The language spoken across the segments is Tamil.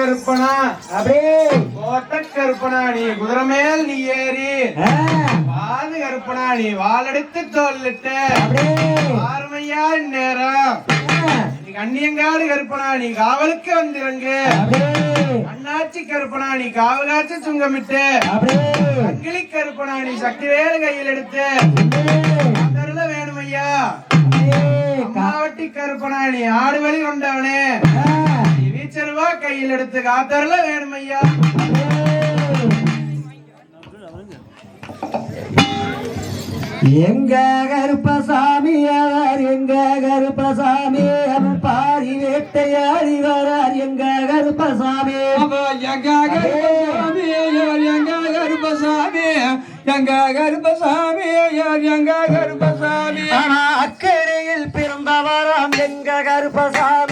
கருப்பனா? அப்படியே கோட்ட கருப்பனா நீ குதிரை மேல் நீ ஏறி. வாது கருப்பனா நீ வாளெடுத்து தோல்லிட்டு அப்படியே ஆறுமையா நேரம். நீ கண்ணியங்காடு கருப்பனா நீ காவலுக்கு வந்திருங்கு அண்ணாச்சி கருப்பனா நீ காவலாச்சு சுங்கமிட்டு. அங்கிலி கருப்பனா நீ சக்தி வேறு கையில் எடுத்து. அப்படியே அம்மாவட்டி கருப்பனா நீ ஆடு வழி கொண்டவனே நீ வீச்சருவா கையில் எடுத்து காத்தருள வேணுமையா? எங்க கருப்பசாமி அவர் எங்க கருப்பசாமி? அவர் பாரி வேட்டையாடி வரார். எங்க கருப்பசாமி? எங்க கருப்பசாமி எங்க கருப்பசாமி? எங்க கருப்பசாமி எங்க கருப்பசாமி? ஆனா அக்கறையில் பிறந்தவராம். எங்க கருப்பசாமி?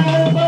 இல்லருக்கும் எங்க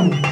Boom.